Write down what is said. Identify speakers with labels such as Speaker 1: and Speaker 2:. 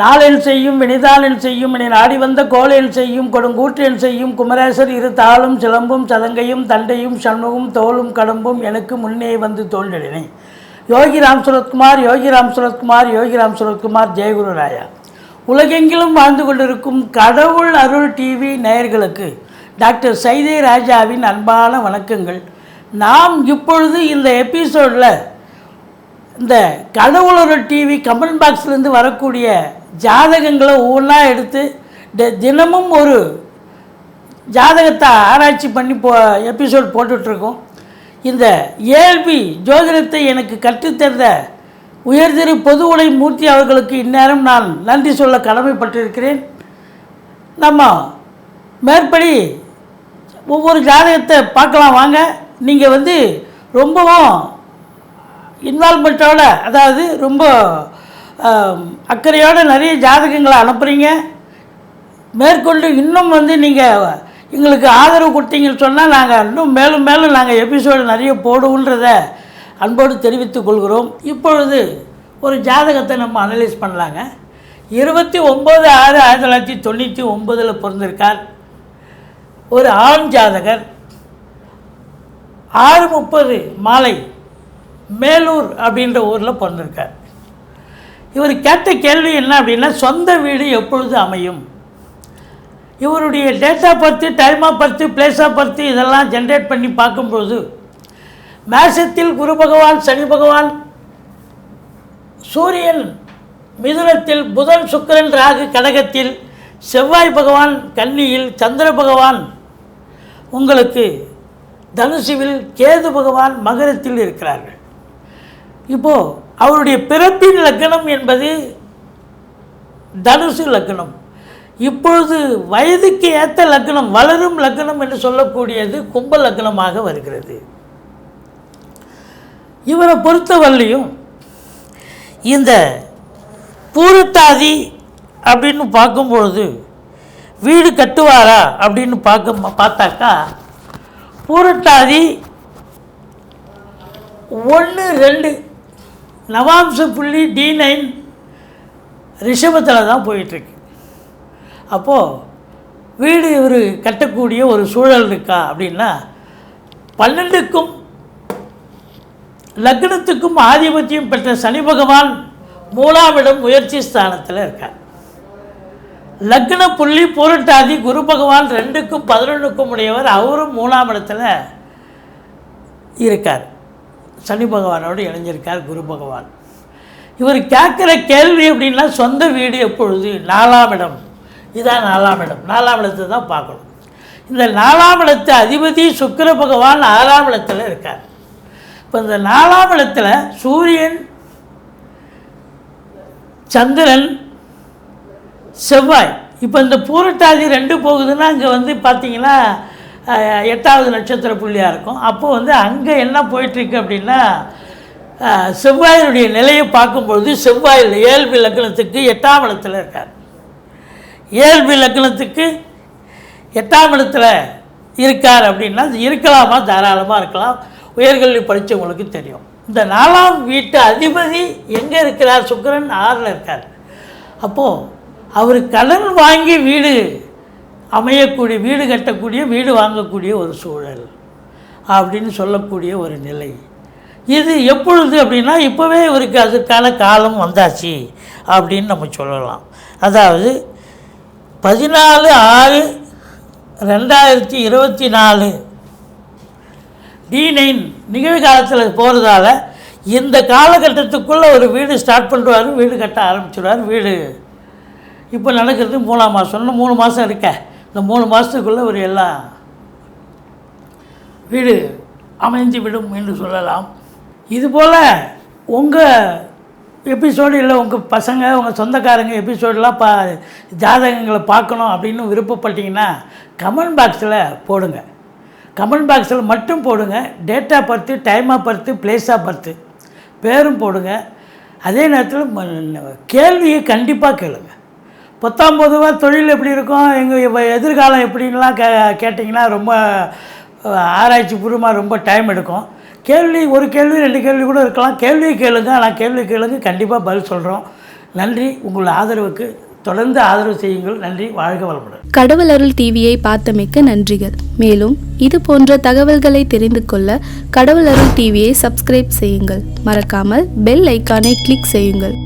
Speaker 1: நாளென் செய்யும் வினிதாளென் செய்யும் இனி நாடி வந்த கோளென் செய்யும் கொடுங்கூற்றென் செய்யும் குமரேசர் இரு தாளும் சிலம்பும் சதங்கையும் தண்டையும் சண்முகம் தோளும் கடம்பும் எனக்கு முன்னே வந்து தோன்றினே யோகி ராம் சுரத்குமார் யோகி ராம் சுரத்குமார் யோகி ராம் சுரத்குமார் ஜெயகுரு ராயா உலகெங்கிலும் வாழ்ந்து கொண்டிருக்கும் கடவுள் அருள் டிவி நேயர்களுக்கு டாக்டர் சைதே ராஜாவின் அன்பான வணக்கங்கள். நாம் இப்பொழுது இந்த எபிசோடில் இந்த கடவுளர் டிவி கமெண்ட் பாக்ஸ்லேருந்து வரக்கூடிய ஜாதகங்களை ஒவ்வொன்றா எடுத்து தினமும் ஒரு ஜாதகத்தை ஆராய்ச்சி பண்ணி போ எபிசோட் போட்டுட்ருக்கோம். இந்த ஏல்பி ஜோதிடத்தை எனக்கு கற்றுத்தந்த உயர்திரு பொது உடை மூர்த்தி அவர்களுக்கு இந்நேரம் நான் நன்றி சொல்ல கடமைப்பட்டிருக்கிறேன். நம்ம மேற்படி ஒவ்வொரு ஜாதகத்தை பார்க்கலாம் வாங்க. நீங்கள் வந்து ரொம்பவும் இன்வால்மெண்ட்டோட அதாவது ரொம்ப அக்கறையோடு நிறைய ஜாதகங்களை அனுப்புகிறீங்க மேற்கொண்டு இன்னும் வந்து நீங்கள் எங்களுக்கு ஆதரவு கொடுத்தீங்கன்னு சொன்னால் நாங்கள் இன்னும் மேலும் மேலும் நாங்கள் எபிசோடு நிறைய போடுவோன்றத அன்போடு தெரிவித்துக் கொள்கிறோம். இப்பொழுது ஒரு ஜாதகத்தை நம்ம அனலைஸ் பண்ணலாங்க. இருபத்தி ஒம்பது ஆறு ஆயிரத்தி தொள்ளாயிரத்தி தொண்ணூற்றி ஒம்பதில் பிறந்திருக்கார். ஒரு ஆண் ஜாதகர். ஆறு முப்பது மாலை மேலூர் அப்படின்ற ஊரில் பிறந்திருக்கார். இவர் கேட்ட கேள்வி என்ன அப்படின்னா சொந்த வீடு எப்பொழுது அமையும்? இவருடைய date of birth time of birth place of birth இதெல்லாம் ஜென்ரேட் பண்ணி பார்க்கும்போது மேஷத்தில் குரு பகவான் சனி பகவான் சூரியன் மிதுனத்தில் புதன் சுக்கிரன் ராகு கடகத்தில் செவ்வாய் பகவான் கன்னியில் சந்திர பகவான் உங்களுக்கு தனுசுவில் கேது பகவான் மகரத்தில் இருக்கிறார்கள். இப்போது அவருடைய பிறப்பின் லக்னம் என்பது தனுசு லக்னம் இப்பொழுது வயதுக்கு ஏற்ற லக்னம் வளரும் லக்னம் என்று சொல்லக்கூடியது கும்ப லக்னமாக வருகிறது. இவரை பொறுத்தவரையிலையும் இந்த பூரத்தாதி அப்படின்னு பார்க்கும்பொழுது வீடு கட்டுவாரா அப்படின்னு பார்க்க பார்த்தாக்கா பூரட்டாதி ஒன்று ரெண்டு நவாம்ச புள்ளி டி நைன் ரிஷபத்தில் தான் போயிட்டுருக்கு. அப்போது வீடு இவர் கட்டக்கூடிய ஒரு சூழல் இருக்கா அப்படின்னா பன்னெண்டுக்கும் லக்னத்துக்கும் ஆதிபத்தியம் பெற்ற சனி பகவான் மூலாவிடம் முயற்சி ஸ்தானத்தில் இருக்கார். லக்ன புள்ளி பொருட்டாதி குரு பகவான் ரெண்டுக்கும் பதினொன்றுக்கும் உடையவர் அவரும் மூணாம் இடத்துல இருக்கார். சனி பகவானோடு இணைஞ்சிருக்கார் குரு பகவான். இவர் கேட்குற கேள்வி அப்படின்னா சொந்த வீடு எப்பொழுது? நாலாம் இடம். இதான் நாலாம் இடம். நாலாம் இடத்தை தான் பார்க்கணும். இந்த நாலாம் இடத்து அதிபதி சுக்கர பகவான் ஆறாம் இடத்துல இருக்கார். இப்போ இந்த நாலாம் இடத்துல சூரியன் சந்திரன் செவ்வாய். இப்போ இந்த பூரட்டாதி ரெண்டு போகுதுன்னா அங்கே வந்து பார்த்தீங்கன்னா எட்டாவது நட்சத்திர புள்ளியாக இருக்கும். அப்போ வந்து அங்கே என்ன போயிட்டுருக்கு அப்படின்னா செவ்வாயினுடைய நிலையை பார்க்கும்பொழுது செவ்வாயில் ஏழ்பி லக்னத்துக்கு எட்டாம் இடத்துல இருக்கார். ஏழ்பி லக்னத்துக்கு எட்டாம் இடத்துல இருக்கார் அப்படின்னா இருக்கலாமா? தாராளமாக இருக்கலாம். உயர்கல்வி படித்தவங்களுக்கு தெரியும். இந்த நாலாம் வீட்டு அதிபதி எங்கே இருக்கிறார்? சுக்கிரன் ஆறில் இருக்கார். அப்போது அவர் கடன் வாங்கி வீடு அமையக்கூடிய வீடு கட்டக்கூடிய வீடு வாங்கக்கூடிய ஒரு சூழல் அப்படின்னு சொல்லக்கூடிய ஒரு நிலை. இது எப்பொழுது அப்படின்னா இப்போவே இவருக்கு அதுக்கான காலம் வந்தாச்சு அப்படின்னு நம்ம சொல்லலாம். அதாவது பதினாலு ஆறு ரெண்டாயிரத்தி இருபத்தி நாலு டி நைன் நிகழ்காலத்தில் போகிறதால இந்த காலகட்டத்துக்குள்ளே ஒரு வீடு ஸ்டார்ட் பண்ணுவார் வீடு கட்ட ஆரம்பிச்சிடுவார் வீடு. இப்போ நடக்கிறது மூணாம் மாதம் இன்னும் மூணு மாதம் இருக்க. இந்த மூணு மாதத்துக்குள்ளே ஒரு எல்லாம் வீடு அமைந்து விடும் என்று சொல்லலாம். இதுபோல் உங்கள் எபிசோடு இல்லை உங்கள் பசங்க உங்கள் சொந்தக்காரங்க எபிசோடெலாம் பா ஜாதகங்களை பார்க்கணும் அப்படின்னு விருப்பப்பட்டீங்கன்னா கமெண்ட் பாக்ஸில் போடுங்க. கமெண்ட் பாக்ஸில் மட்டும் போடுங்க. டேட்டா பர்த்து டைமாக பர்த்து பிளேஸ் பர்த்து பேரும் போடுங்க. அதே நேரத்தில் ம- கேள்வியை கண்டிப்பாக கேளுங்க. பத்தாம் பொதுவாக தொழில் எப்படி இருக்கும்? எங்கள் எதிர்காலம் எப்படின்லாம் கே கேட்டிங்கன்னா ரொம்ப ஆராய்ச்சி பூர்வமாக ரொம்ப டைம் எடுக்கும். கேள்வி ஒரு கேள்வி ரெண்டு கேள்வி கூட இருக்கலாம். கேள்வி கேளுங்க ஆனால் கேள்வி கேளுங்க கண்டிப்பாக பதில் சொல்கிறோம் நன்றி உங்கள் ஆதரவுக்கு தொடர்ந்து ஆதரவு செய்யுங்கள். நன்றி வாழ்க வளமுடன்.
Speaker 2: கடவுள் அருள் டிவியை பார்த்தமைக்க நன்றிகள். மேலும் இது போன்ற தகவல்களை தெரிந்து கொள்ள கடவுள் அருள் டிவியை சப்ஸ்கிரைப் செய்யுங்கள். மறக்காமல் பெல் ஐக்கானை கிளிக் செய்யுங்கள்.